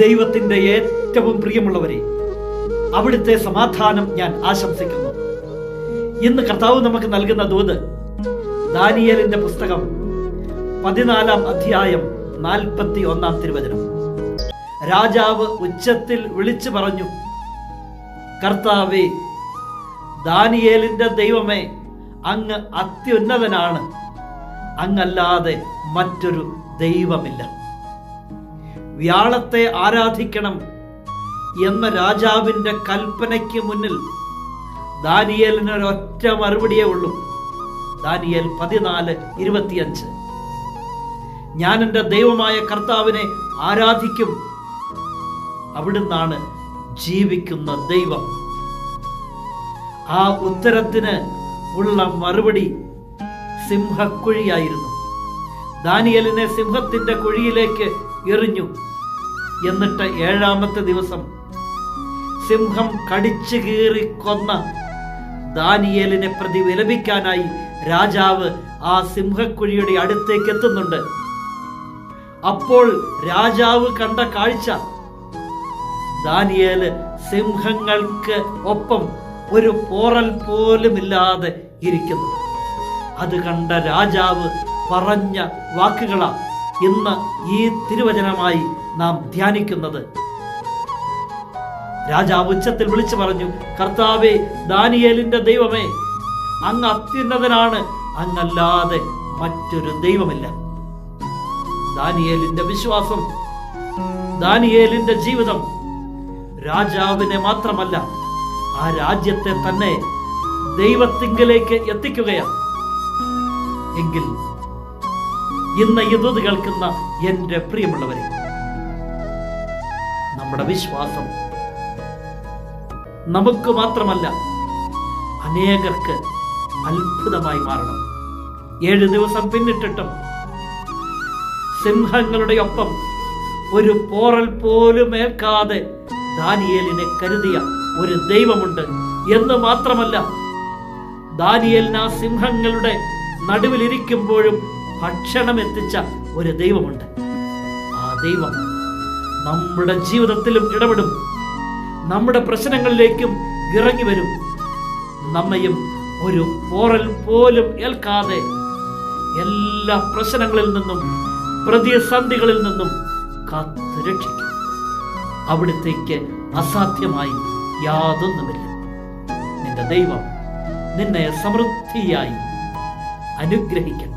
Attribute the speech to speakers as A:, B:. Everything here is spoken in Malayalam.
A: ദൈവത്തിന്റെ ഏറ്റവും പ്രിയമുള്ളവരെ അവിടുത്തെ സമാധാനം ഞാൻ ആശംസിക്കുന്നു. ഇന്ന് കർത്താവ് നമുക്ക് നൽകുന്ന ദൂത് ദാനിയലിന്റെ പുസ്തകം പതിനാലാം അധ്യായം നാൽപ്പത്തി ഒന്നാം തിരുവചനം. രാജാവ് ഉച്ചത്തിൽ വിളിച്ചു പറഞ്ഞു കർത്താവേ ദാനിയേലിന്റെ ദൈവമേ അങ്ങ് അത്യുന്നതനാണ്. അങ്ങല്ലാതെ മറ്റൊരു ദൈവമില്ല. വ്യാളത്തെ ആരാധിക്കണം എന്ന രാജാവിന്റെ കൽപ്പനയ്ക്ക് മുന്നിൽ ദാനിയേലിന് ഒരൊറ്റ മറുപടിയേ ഉള്ളൂ. ദാനിയേൽ പതിനാല് ഇരുപത്തിയഞ്ച്. ഞാൻ എന്റെ ദൈവമായ കർത്താവിനെ ആരാധിക്കും. അവിടുന്നാണ് ജീവിക്കുന്ന ദൈവം. ആ ഉത്തരത്തിന് ഉള്ള മറുപടി സിംഹക്കുഴിയായിരുന്നു. ദാനിയലിനെ സിംഹത്തിന്റെ കുഴിയിലേക്ക് എറിഞ്ഞു. എന്നിട്ട് ഏഴാമത്തെ ദിവസം സിംഹം കടിച്ചു കീറി കൊന്ന ദാനിയേലിനെ പ്രതി വിലപിക്കാനായി രാജാവ് ആ സിംഹക്കുഴിയുടെ അടുത്തേക്ക് എത്തുന്നുണ്ട്. അപ്പോൾ രാജാവ് കണ്ട കാഴ്ച. ദാനിയേൽ സിംഹങ്ങൾക്ക് ഒപ്പം ഒരു പോറൽ പോലും ഇല്ലാതെ ഇരിക്കുന്നു. അത് കണ്ട രാജാവ് പറഞ്ഞ വാക്കുകളാണ് ഇന്ന് ഈ തിരുവചനമായി നാം ധ്യാനിക്കുന്നത്. രാജാവ് ഉച്ചത്തിൽ വിളിച്ചു പറഞ്ഞു കർത്താവേ ദാനിയേലിന്റെ ദൈവമേ അങ്ങ് അത്യുന്നതനാണ് അങ്ങല്ലാതെ മറ്റൊരു ദൈവമില്ല. ദാനിയേലിന്റെ വിശ്വാസം ദാനിയേലിന്റെ ജീവിതം രാജാവിനെ മാത്രമല്ല ആ രാജ്യത്തെ തന്നെ ദൈവത്തിങ്കിലേക്ക് എത്തിക്കുകയാണ്. എങ്കിൽ ഇന്ന് ഇത് കേൾക്കുന്ന എന്റെ പ്രിയമുള്ളവരെ നമ്മുടെ വിശ്വാസം നമുക്ക് മാത്രമല്ല അനേകർക്ക് അത്ഭുതമായി മാറണം. ഏഴ് ദിവസം പിന്നിട്ടിട്ടും സിംഹങ്ങളുടെ ഒപ്പം ഒരു പോറൽ പോലും ഏൽക്കാതെ ദാനിയേലിനെ കരുതിയ ഒരു ദൈവമുണ്ട് എന്ന് മാത്രമല്ല ദാനിയേലിന് ആ സിംഹങ്ങളുടെ നടുവിലിരിക്കുമ്പോഴും ഭക്ഷണം എത്തിച്ച ഒരു ദൈവമുണ്ട്. ആ ദൈവം നമ്മുടെ ജീവിതത്തിലും ഇടപെടും. നമ്മുടെ പ്രശ്നങ്ങളിലേക്കും ഇറങ്ങി വരും. നമ്മയും ഒരു പോറൽ പോലും ഏൽക്കാതെ എല്ലാ പ്രശ്നങ്ങളിൽ നിന്നും പ്രതിസന്ധികളിൽ നിന്നും കാത്തു രക്ഷിക്കും. അവിടത്തേക്ക് അസാധ്യമായി യാതൊന്നുമില്ല. നിന്റെ ദൈവം നിന്നെ സമൃദ്ധിയായി അനുഗ്രഹിക്കട്ടെ.